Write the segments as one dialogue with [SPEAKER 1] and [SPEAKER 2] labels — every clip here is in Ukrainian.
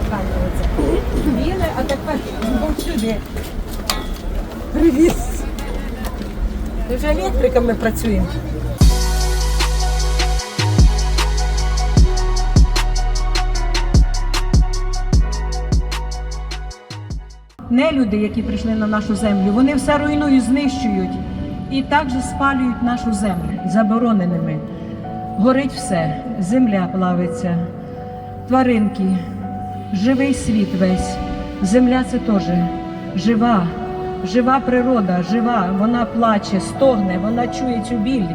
[SPEAKER 1] оце. А тепер сюди. Привіз. Ми вже електриками працюємо. Нелюди, які прийшли на нашу землю, вони все руйнують, знищують і також спалюють нашу землю забороненими. Горить все, земля плавиться, тваринки, живий світ весь. Земля це теж жива, жива природа, жива, вона плаче, стогне, вона чує цю біль.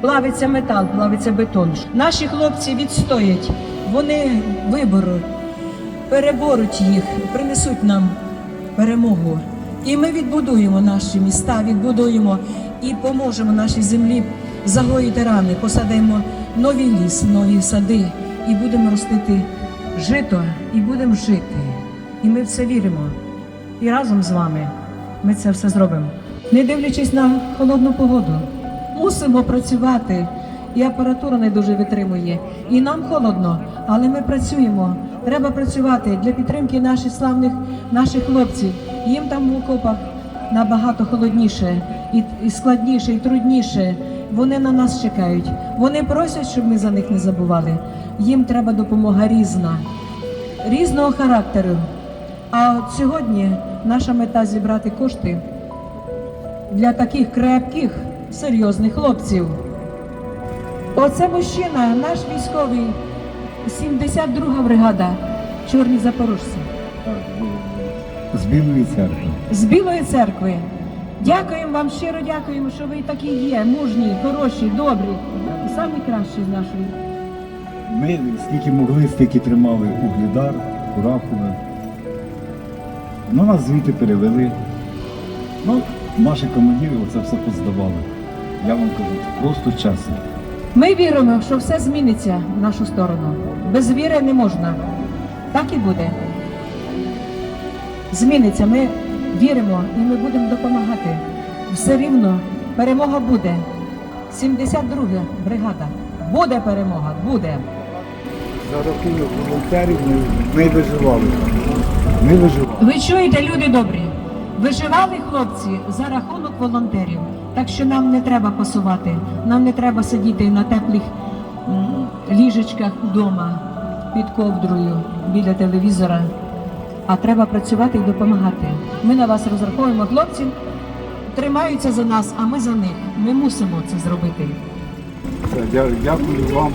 [SPEAKER 1] Плавиться метал, плавиться бетон. Наші хлопці відстоять, вони виборуть, переборуть їх, принесуть нам перемогу. І ми відбудуємо наші міста, відбудуємо і поможемо нашій землі загоїти рани, посадимо новий ліс, нові сади і будемо ростити жито, і будемо жити. І ми в це віримо. І разом з вами ми це все зробимо. Не дивлячись на холодну погоду, мусимо працювати. І апаратура не дуже витримує. І нам холодно, але ми працюємо. Треба працювати для підтримки наших славних наших хлопців. Їм там в окопах набагато холодніше, і, складніше, і трудніше. Вони на нас чекають. Вони просять, щоб ми за них не забували. Їм треба допомога різна, різного характеру. А от сьогодні наша мета зібрати кошти для таких крепких, серйозних хлопців. Оце мужчина, наш військовий, 72 бригада, чорні запорожці
[SPEAKER 2] з Білої церкви.
[SPEAKER 1] з Білої церкви. Дякуємо вам, щиро дякуємо, що ви такі є, мужні, хороші, добрі, самі кращі з нашої.
[SPEAKER 2] Ми скільки могли, стільки тримали Угледар, Курахове. Ну, нас звідти перевели. Ну, наші командири оце все поздавали. Я вам кажу, просто чесно.
[SPEAKER 1] Ми віримо, що все зміниться в нашу сторону. Без віри не можна. Так і буде. Зміниться. Ми віримо і ми будемо допомагати. Все рівно перемога буде. 72 бригада. Буде перемога, буде.
[SPEAKER 2] За роки волонтерів ми, ми виживали. Ми виживали.
[SPEAKER 1] Ви чуєте, люди добрі. Виживали хлопці за рахунок волонтерів. Так що нам не треба пасувати, нам не треба сидіти на теплих ліжечках вдома під ковдрою біля телевізора. А треба працювати і допомагати. Ми на вас розраховуємо. Хлопці тримаються за нас, а ми за них. Ми мусимо це зробити.
[SPEAKER 2] Дякую вам.